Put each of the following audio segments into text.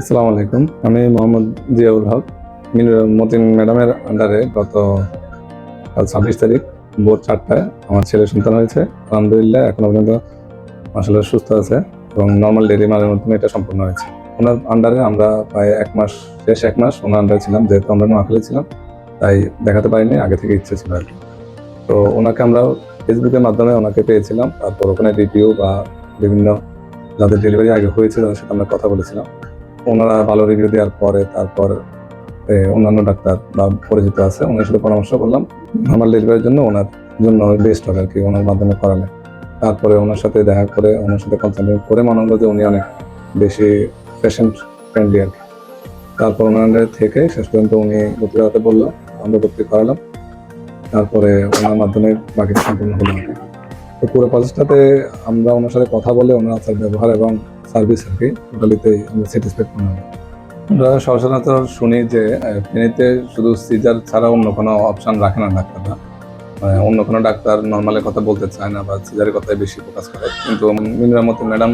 আসসালামু আলাইকুম। আমি মোহাম্মদ জিয়াউল হক। মতিন ম্যাডামের আন্ডারে গত ছাব্বিশ তারিখ ভোর চারটায় আমার ছেলে সন্তান হয়েছে। আলহামদুলিল্লাহ, এখনও পর্যন্ত আসলে সুস্থ আছে এবং নর্মাল ডেলি মালের মাধ্যমে এটা সম্পূর্ণ হয়েছে। ওনার আন্ডারে আমরা প্রায় এক মাস, শেষ এক মাস ওনার আন্ডারে ছিলাম, যেহেতু আমরা নোয়াখালী ছিলাম, তাই দেখাতে পারিনি, আগে থেকে ইচ্ছে ছিল আর কি। তো ওনাকে আমরা ফেসবুকের মাধ্যমে ওনাকে পেয়েছিলাম, তারপর ওখানে রিভিউ বা বিভিন্ন যাদের ডেলিভারি আগে হয়েছে তাদের সাথে আমরা কথা বলেছিলাম। ওনারা ভালো রিভিউ দেওয়ার পরে তারপর অন্যান্য ডাক্তার বা পরিচিত আছে ওনার সাথে পরামর্শ করলাম। আমার ডেলিভারির জন্য ওনার জন্য বেস্ট হবে আর কি, ওনার মাধ্যমে করালে। তারপরে ওনার সাথে দেখা করে, ওনার সাথে কনসাল্টেন্ট করে মনে হলো যে উনি অনেক বেশি পেশেন্ট ফ্রেন্ডলি আর কি। তারপর ওনার থেকে শেষ পর্যন্ত উনি ভর্তি করাতে বলল, আমরা ভর্তি করালাম। তারপরে ওনার মাধ্যমে বাকিটা সম্পূর্ণ হলো আর কি। তো পুরো প্রসেসটাতে আমরা ওনার সাথে কথা বলে ওনার আচার ব্যবহার এবং সার্ভিস আর কি টোটালিতেই আমরা স্যাটিসফাইড মনে হয়। আমরা সচরাচর শুনি যে ফেনীতে শুধু সিজার ছাড়া অন্য কোনো অপশন রাখে না ডাক্তাররা। অন্য কোনো ডাক্তার নর্মালের কথা বলতে চায় না বা সিজারের কথাই বেশি ফোকাস করে। কিন্তু মিনুরামতি ম্যাডাম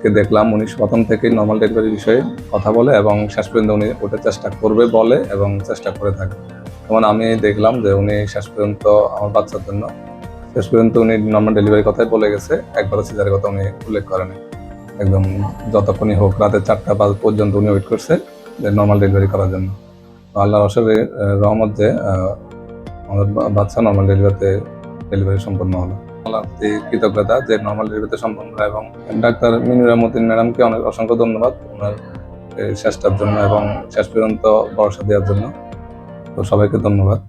কে দেখলাম, উনি প্রথম থেকেই নর্মাল ডেলিভারি বিষয়ে কথা বলে এবং শেষ পর্যন্ত উনি ওটা চেষ্টা করবে বলে এবং চেষ্টা করে থাকে। যেমন আমি দেখলাম যে উনি শেষ পর্যন্ত আমার বাচ্চার জন্য শেষ পর্যন্ত উনি নর্মাল ডেলিভারি কথাই বলে গেছে। একবারও সিজারের কথা উনি উল্লেখ করেনি একদম যতক্ষণই হোক রাতে চারটা পাঁচ পর্যন্ত উনি ওয়েট করছে যে নর্মাল ডেলিভারি করার জন্য। তো আল্লাহর অসরে রহমত যে আমাদের বাচ্চা নর্মাল ডেলিভারিতে ডেলিভারি সম্পন্ন হলো। আল্লাহর প্রতি কৃতজ্ঞতা যে নর্মাল ডেলিভারিতে সম্পন্ন হলো এবং ডাক্তার মিনুরা মতিন ম্যাডামকে অনেক অসংখ্য ধন্যবাদ ওনার এই চেষ্টার জন্য এবং শেষ পর্যন্ত ভরসা দেওয়ার জন্য। তো সবাইকে ধন্যবাদ।